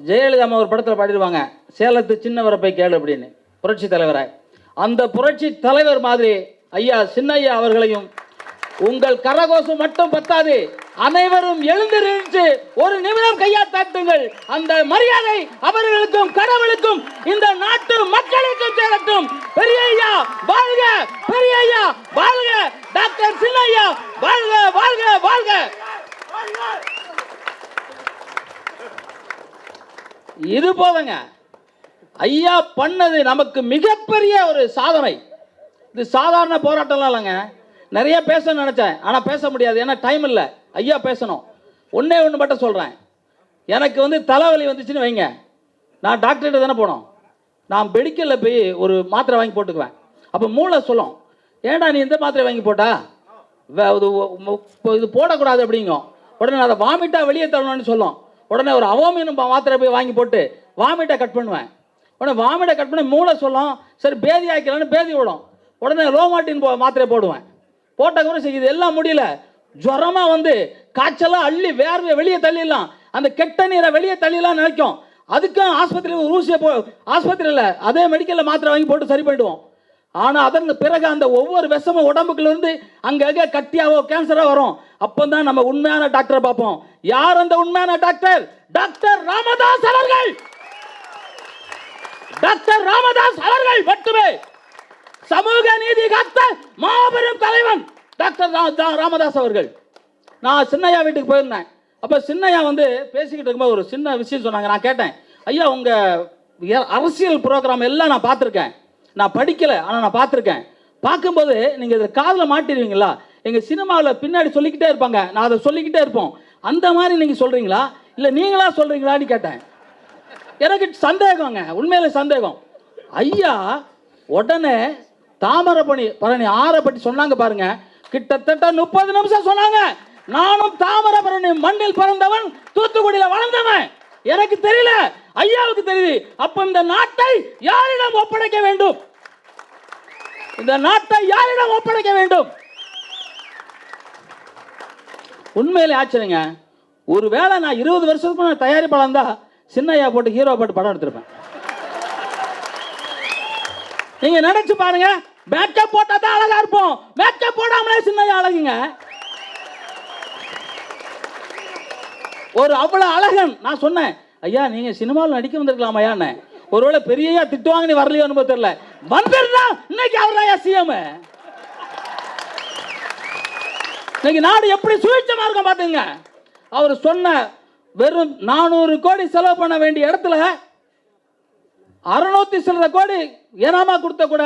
ஜெயலலிதா அம்மா ஒரு படத்தில் பாடிடுவாங்க. சேலத்து சின்னவரை போய் கேளு அப்படின்னு. புரட்சி தலைவரை. அந்த புரட்சி தலைவர் மாதிரி ஐயா சின்னையா அவர்களையும் உங்கள் கரகோஷம் மட்டும் பத்தாது. அனைவரும் எழுந்திருந்து ஒரு நிமிடம் கையா தாட்டுங்கள் அந்த மரியாதை அவர்களுக்கும் கடவுளுக்கும் இந்த நாட்டு மக்களுக்கும் சேரட்டும். பெரிய ஐயா வாழ்க பெரிய ஐயா வாழ்க டாக்டர் சின்னையா வாழ்க வாழ்க வாழ்க இது போதுங்க. ஐயா பண்ணது நமக்கு மிகப்பெரிய ஒரு சாதனை. இது சாதாரண போராட்டம்லாம் இல்லைங்க. நிறைய பேசணும்னு நினச்சேன். ஆனால் பேச முடியாது. ஏன்னா டைம் இல்லை. ஐயா பேசணும். ஒன்றே ஒன்று மட்டும் சொல்கிறேன் எனக்கு வந்து தலைவலி வந்துச்சுன்னு வைங்க. நான் டாக்டர்கிட்ட தானே போனோம். நான் மெடிக்கலில் போய் ஒரு மாத்திரை வாங்கி போட்டுக்குவேன். அப்போ மூளை சொல்லும். ஏன்டா நீ இந்த மாத்திரை வாங்கி போட்டா? இது போடக்கூடாது அப்படிங்கும். உடனே அதை வாமிட்டா வெளியே தள்ளணும்னு சொல்லும். உடனே ஒரு அவோமின் மாத்திரை போய் வாங்கி போட்டு வாமிட்டை கட் பண்ணுவேன். உடனே வாமிட்டை கட் பண்ணி மூளை சொல்லும். சரி பேதி ஆக்கலான்னு பேதி விடும். உடனே ரோமாட்டின் போ மாத்திரை போடுவேன். போட்ட கூட சரி இது எல்லாம் முடியல. ஜுரமாக வந்து காய்ச்சலாக அள்ளி வேர்வை வெளியே தள்ளிடலாம். அந்த கெட்ட நீரை வெளியே தள்ளிடலாம் நினைக்கும். அதுக்கும் ஆஸ்பத்திரியில் ஊசியை போ ஆஸ்பத்திரியில் அதே மெடிக்கலில் மாத்திரை வாங்கி போட்டு சரி பண்ணிடுவோம். ஆனால் அதன் பிறகு அந்த ஒவ்வொரு விஷமும் உடம்புக்குலேருந்து அங்கங்கே கட்டியாவோ கேன்சரோ வரும். அப்போ தான் நம்ம உண்மையான டாக்டரை பார்ப்போம். யார் அந்த உண்மையான டாக்டர்? டாக்டர் ராமதாஸ் அவர்கள். டாக்டர் ராமதாஸ் அவர்கள் மட்டுமே. சமூக நீதி காத்த மாபெரும் தலைவன் டாக்டர் ரா- ராமதாஸ் அவர்கள். நான் சின்னையா வீட்டுக்கு போயிருந்தேன். அப்போ சின்னையா வந்து பேசிக்கிட்டு இருக்கும்போது ஒரு சின்ன விஷயம் சொன்னாங்க. நான் கேட்டேன் ஐயா உங்கள் அரசியல் ப்ரோக்ராம் எல்லாம் நான் பார்த்துருக்கேன். நான் படிக்கலை ஆனால் நான் பார்த்துருக்கேன். பார்க்கும்போது நீங்கள் இதை காதில் மாட்டிடுவீங்களா? எங்கள் சினிமாவில் பின்னாடி சொல்லிக்கிட்டே இருப்பாங்க. நான் அதை சொல்லிக்கிட்டே இருப்போம். அந்த மாதிரி நீங்கள் சொல்கிறீங்களா இல்லை நீங்களா சொல்கிறீங்களான்னு கேட்டேன். எனக்கு சந்தேகங்க. உண்மையில சந்தேகம். ஐயா உடனே தாமரபணி பரணி ஆற பற்றி சொன்னாங்க பாருங்க. கிட்டத்தட்ட முப்பது நிமிஷம் சொன்னாங்க. நானும் தாமரபரணி மண்ணில் பிறந்தவன் தூத்துக்குடியில வளர்ந்தவன். எனக்கு தெரியல. ஐயாவுக்கு தெரியுது. அப்ப இந்த நாட்டை யாரிடம் ஒப்படைக்க வேண்டும்? இந்த நாட்டை யாரிடம் ஒப்படைக்க வேண்டும்? உண்மையிலே ஆச்சரியங்க. ஒருவேளை நான் இருபது வருஷத்துக்கு முன்னாடி தயாரிப்பாளர் தான் சின்னையா போட்டு ஹீரோ போட்டு படம் எடுத்திருப்பேன். நீங்க நினைச்சு பாருங்க மேக்கப் போட்டா தான் அழகா இருப்போம். மேக்கப் போடாமலே சின்னையா அழகுங்க. ஒரு அவ்வளவு அழகன் நான் சொன்னேன் ஐயா நீங்க சினிமாவில் நடிக்க வந்திருக்கலாம் ஐயான்னு ஒருவேளை பெரியயா திட்டுவாங்க நீ வரலையோ அனுபவம் தெரியல. வந்திருந்தா இன்னைக்கு அவராயா சிஎம் இன்னைக்கு நாடு எப்படி சுயேட்சமா இருக்கும் பாத்துங்க அவர் சொன்ன வெறும் நானூறு கோடி செலவு பண்ண வேண்டிய இடத்துல அறுநூத்தி சில்லற கோடி ஏனாமா கொடுத்த கூட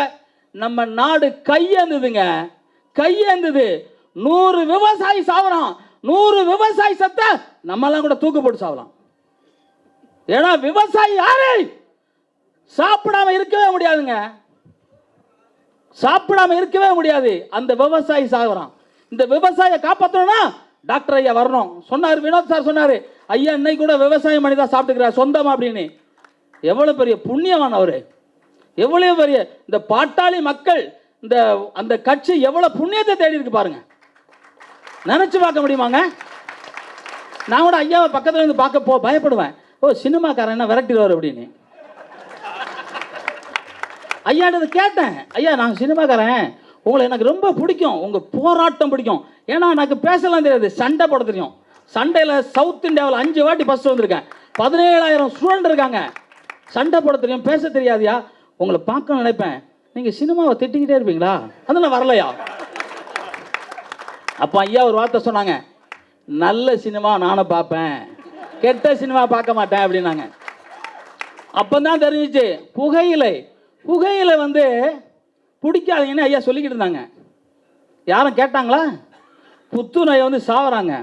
நம்ம நாடு கையேந்துதுங்க. கையேந்தது. நூறு விவசாயி சாவரம் நூறு விவசாயி சத்த நம்மெல்லாம் கூட தூக்கு போட்டு சாவலாம். ஏன்னா விவசாயி யாரு? சாப்பிடாம இருக்கவே முடியாதுங்க. சாப்பிடாம இருக்கவே முடியாது. அந்த விவசாயி சாகுறான். இந்த விவசாயியை காப்பாற்றணும்னா டாக்டர் ஐயா வரணும். சொன்னார் வினோத் சார் சொன்னார் ஐயா இன்னைக்கு கூட விவசாயம் பண்ணி தான் சாப்பிட்டுக்கிறார் சொந்தமா? அப்படின்னு. எவ்வளோ பெரிய புண்ணியவான் அவர். எவ்வளோ பெரிய இந்த பாட்டாளி மக்கள் இந்த அந்த கட்சி எவ்வளோ புண்ணியத்தை தேடி இருக்கு பாருங்க. நினச்சி பார்க்க முடியுமாங்க? நான் கூட ஐயாவை பக்கத்தில் இருந்து பார்க்க போ பயப்படுவேன். ஓ சினிமாக்காரன் என்ன விரட்டிடுவார் அப்படின்னு. ஐயாட்டது கேட்டேன். ஐயா நான் சினிமாக்காரன். உங்களை எனக்கு ரொம்ப பிடிக்கும். உங்கள் போராட்டம் பிடிக்கும். ஏன்னா எனக்கு பேசலாம் தெரியாது. சண்டை போட தெரியும். சண்டையில் சவுத் இந்தியாவில் அஞ்சு வாட்டி பஸ் வந்திருக்கேன். பதினேழாயிரம் ஸ்டூடெண்ட் இருக்காங்க. சண்டை போட தெரியும். பேச தெரியாதியா? உங்களை பார்க்க நினைப்பேன். நீங்கள் சினிமாவை திட்டிக்கிட்டே இருப்பீங்களா? அதெல்லாம் வரலையா? அப்போ ஐயா ஒரு வார்த்தை சொன்னாங்க. நல்ல சினிமா நானும் பார்ப்பேன். கெட்ட சினிமா பார்க்க மாட்டேன் அப்படின்னாங்க. அப்போ தான் தெரிஞ்சிச்சு. புகையிலை. புகையிலை வந்து பிடிக்காதீங்கன்னு ஐயா சொல்லிக்கிட்டு இருந்தாங்க. யாரும் கேட்டாங்களா? புத்துநோயை வந்து சாவறாங்க.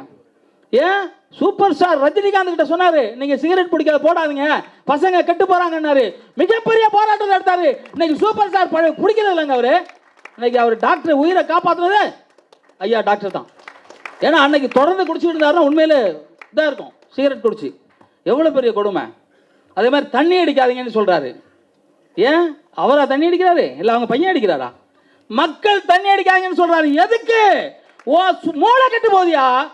ஏன்? சூப்பர் ஸ்டார் ரஜினிகாந்த் கிட்ட சொன்னாரு நீங்க சிகரெட் பிடிக்காத போடாதீங்க. பசங்க கெட்டு போறாங்கன்னாரு. மிகப்பெரிய போராட்டம் நடத்தாரு. இன்னைக்கு சூப்பர் ஸ்டார் பிடிக்கிறது இல்லைங்க அவரு. இன்னைக்கு அவர் டாக்டர் உயிரை காப்பாத்துறது ஐயா டாக்டர் தான். ஏன்னா அன்னைக்கு தொடர்ந்து குடிச்சிட்டு இருந்தாருன்னா உண்மையில இதாக இருக்கும். சிகரெட் குடிச்சு. எவ்வளோ பெரிய கொடுமை. அதே மாதிரி தண்ணி அடிக்காதீங்கன்னு சொல்றாரு. ஏன்? அவரா தண்ணி அடிக்கிறாரு? இல்லை அவங்க பையன் அடிக்கிறாரா? மக்கள் தண்ணி அடிக்காங்கன்னு சொல்றாரு. எதுக்கு? ஓ சு- மூளை கெட்டு போதியா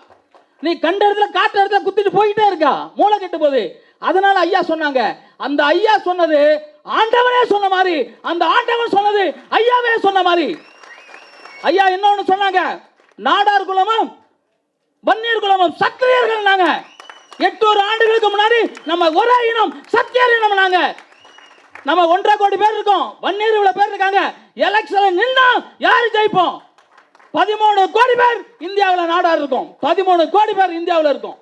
நீ கண்ட இடத்துல காட்டு இடத்துல குத்திட்டு போயிட்டே இருக்கா? மூளை கெட்டு போகுது. அதனால ஐயா சொன்னாங்க. அந்த ஐயா சொன்னது ஆண்டவனே சொன்ன மாதிரி. அந்த ஆண்டவன் சொன்னது ஐயாவே சொன்ன மாதிரி. ஐயா இன்னொன்னு சொன்னாங்க. நாடார் குலமும் வன்னியர் குலமும் சத்திரியர்கள் நாங்க. எட்டு ஆண்டுகளுக்கு முன்னாடி நம்ம ஒரே இனம் சத்தியர் இனம் நாங்க நம்ம ஒன்றரை கோடி பேர் இருக்கோம். வன்னீர் இவ்வளவு பேர் இருக்காங்க. எலெக்ஷன்ல நின்னா யாரு ஜெயிப்போம்? பதிமூணு கோடி பேர் இந்தியாவில் நாடார் இருக்கும். பதிமூணு கோடி பேர் இந்தியாவில் இருக்கும்.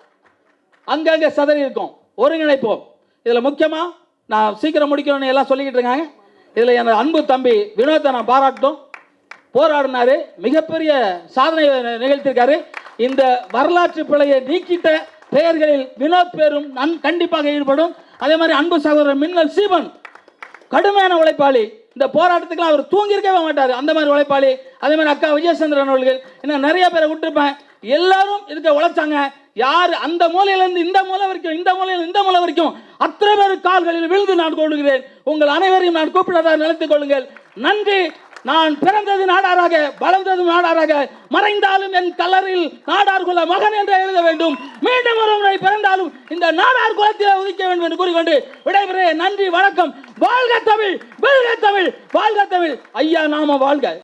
அங்கங்க சதறி இருக்கும். ஒருங்கிணைப்போம். இதில் முக்கியமாக நான் சீக்கிரம் முடிக்கணும்னு எல்லாம் சொல்லிக்கிட்டு இருக்காங்க. இதில் எனது அன்பு தம்பி வினோத்தை நான் பாராட்டும் போராடினாரு. மிகப்பெரிய சாதனை நிகழ்த்திருக்காரு. இந்த வரலாற்று பிழையை நீக்கிட்ட பெயர்களில் வினோத் பேரும் நன் கண்டிப்பாக ஈடுபடும். அதே மாதிரி அன்பு சகோதரர் மின்னல் சீவன். கடுமையான உழைப்பாளி. இந்த போராட்டத்துக்குலாம் அவர் தூங்கியிருக்கவே மாட்டார். அந்த மாதிரி உழைப்பாளி. அதே மாதிரி அக்கா விஜயசந்திரன் அவர்கள். இன்னும் நிறைய பேரை விட்டுருப்பேன். எல்லாரும் இதுக்கு உழைச்சாங்க. யார்? அந்த மூலையிலேருந்து இந்த மூலை வரைக்கும் இந்த மூலையில இந்த மூலை வரைக்கும் அத்தனை பேர் கால்களில் விழுந்து நான் கொள்கிறேன். உங்கள் அனைவரையும் நான் கூப்பிடுறதாக நினைத்துக் கொள்ளுங்கள். நன்றி. நான் பிறந்தது நாடாராக வளர்ந்தது நாடாராக. மறைந்தாலும் என் கலரில் நாடார் குல மகன் என்று எழுத வேண்டும். மீண்டும் ஒரு முறை பிறந்தாலும் இந்த நாடார் குலத்தில் உதிக்க வேண்டும் என்று கூறிக்கொண்டு விடைபெற நன்றி. வணக்கம். வாழ்க தமிழ் வெல்க தமிழ் வாழ்க தமிழ். ஐயா நாம வாழ்க.